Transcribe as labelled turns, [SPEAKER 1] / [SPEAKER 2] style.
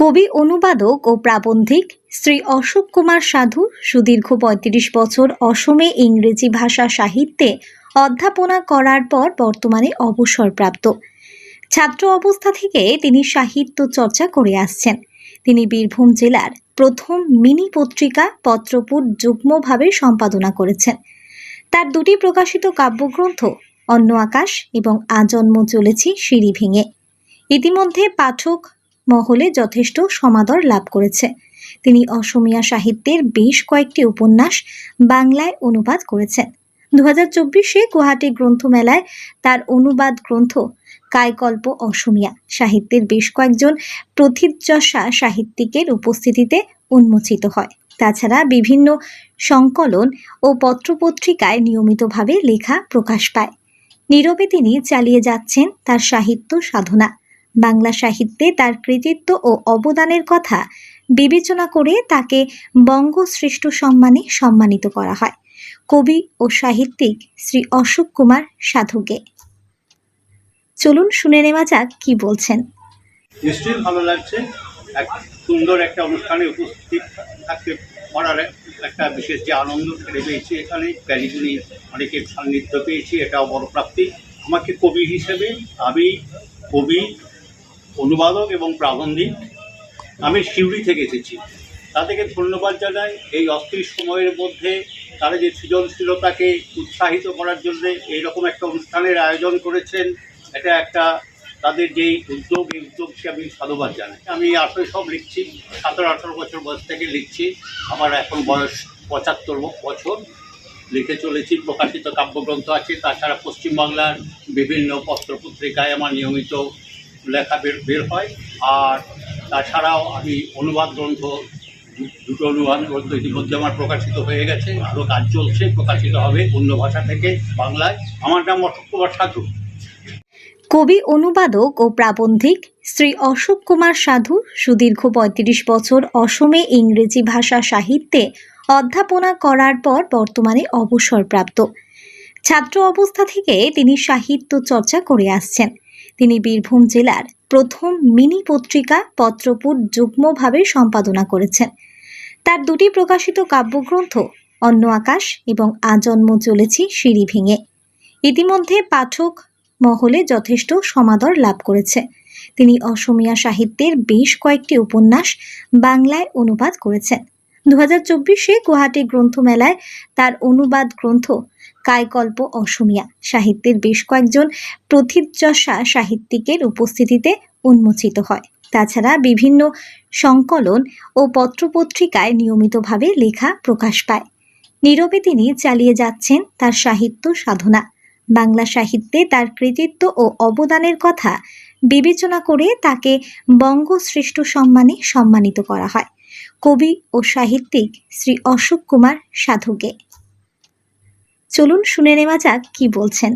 [SPEAKER 1] কবি অনুবাদক ও প্রাবন্ধিক শ্রী অশোক কুমার সাধু সুদীর্ঘ পঁয়ত্রিশ বছর অসমে ইংরেজি ভাষা সাহিত্যে অধ্যাপনা করার পর বর্তমানে অবসরপ্রাপ্ত। ছাত্র অবস্থা থেকে তিনি সাহিত্য চর্চা করে আসছেন। তিনি বীরভূম জেলার প্রথম মিনি পত্রিকা পত্রপুর যুগ্মভাবে সম্পাদনা করেছেন। তার দুটি প্রকাশিত কাব্যগ্রন্থ অন্য আকাশ এবং আজন্ম চলেছি সিঁড়ি ভেঙে। ইতিমধ্যে পাঠক মহলে যথেষ্ট সমাদর লাভ করেছে। তিনি অসমীয়া সাহিত্যের বেশ কয়েকটি উপন্যাস বাংলায় অনুবাদ করেছেন। দু হাজার চব্বিশে গুয়াহাটি গ্রন্থমেলায় তার অনুবাদ গ্রন্থ কায়কল্প অসমীয়া সাহিত্যের বেশ কয়েকজন প্রথিতযশা সাহিত্যিকের উপস্থিতিতে উন্মোচিত হয়। তাছাড়া বিভিন্ন সংকলন ও পত্রপত্রিকায় নিয়মিতভাবে লেখা প্রকাশ পায়। নীরবে তিনি চালিয়ে যাচ্ছেন তার সাহিত্য সাধনা। বাংলা সাহিত্যে তার কৃতিত্ব ও অবদানের কথা বিবেচনা করে তাকে বঙ্গশ্রেষ্ঠ সম্মানে সম্মানিত করা হয়। কবি ও সাহিত্যিক শ্রী অশোক কুমার সাধুকে। চলুন শুনে নেওয়া যাক কি বলছেন।
[SPEAKER 2] নিশ্চয়ই ভালো লাগছে। এক সুন্দর একটা অনুষ্ঠানে উপস্থিত থাকতে একটা বিশেষ যে আনন্দ ফিরে পেয়েছি এখানে। অনেকের সান্নিধ্য পেয়েছি, এটাও বড় প্রাপ্তি। আমাকে কবি হিসেবে আমি কবি অনুবাদক এবং প্রাবন্ধিক, আমি সিউড়ি থেকে এসেছি। তাদেরকে ধন্যবাদ জানাই এই অস্থির সময়ের মধ্যে তারা যে সৃজনশীলতাকে উৎসাহিত করার জন্য এইরকম একটা অনুষ্ঠানের আয়োজন করেছেন, এটা একটা তাদের যেই উদ্যোগ, এই উদ্যোগকে আমি সাধুবাদ জানাই। আমি আসলে সব লিখছি, সতেরো, আঠারো বছর বয়স থেকে লিখছি। আমার এখন বয়স পঁচাত্তর বছর। লিখে চলেছি, প্রকাশিত কাব্যগ্রন্থ আছে। তাছাড়া পশ্চিমবাংলার বিভিন্ন পত্রপত্রিকায় আমার নিয়মিত লেখা বের বের হয়। আর তাছাড়াও আমি অনুবাদ গ্রন্থ, দুটো অনুবাদ গ্রন্থ ইতিমধ্যে আমার প্রকাশিত হয়ে গেছে। আরও কাজ চলছে, প্রকাশিত হবে অন্য ভাষা থেকে, বাংলায়। আমার নাম অশোক কুমার সাধু।
[SPEAKER 1] কবি অনুবাদক ও প্রাবন্ধিক শ্রী অশোক কুমার সাধু সুদীর্ঘ পঁয়ত্রিশ বছর অসমে ইংরেজি ভাষা সাহিত্যে অধ্যাপনা করার পর বর্তমানে অবসরপ্রাপ্ত। ছাত্র অবস্থা থেকে তিনি সাহিত্য চর্চা করে আসছেন। তিনি বীরভূম জেলার প্রথম মিনি পত্রিকা পত্রপুর যুগ্মভাবে সম্পাদনা করেছেন। তার দুটি প্রকাশিত কাব্যগ্রন্থ, অন্য আকাশ এবং আজন্ম চলেছি সিঁড়ি ভেঙে। ইতিমধ্যে পাঠক মহলে যথেষ্ট সমাদর লাভ করেছে। তিনি অসমীয়া সাহিত্যের বেশ কয়েকটি উপন্যাস বাংলায় অনুবাদ করেছেন। দু হাজার চব্বিশে গুয়াহাটি গ্রন্থমেলায় তার অনুবাদ গ্রন্থ কায়কল্প অসমীয়া। সাহিত্যের বেশ কয়েকজন প্রথিতযশা সাহিত্যিকের উপস্থিতিতে উন্মোচিত হয়। তাছাড়া বিভিন্ন সংকলন ও পত্রপত্রিকায় নিয়মিতভাবে লেখা প্রকাশ পায়। নীরবে তিনি চালিয়ে যাচ্ছেন তার সাহিত্য সাধনা। বাংলা সাহিত্যে তার কৃতিত্ব ও অবদানের কথা বিবেচনা করে তাকে বঙ্গশ্রেষ্ঠ সম্মানে সম্মানিত করা হয়। কবি ও সাহিত্যিক শ্রী অশোক কুমার সাধুকে। চলুন শুনে নেওয়া যাক কি বলছেন।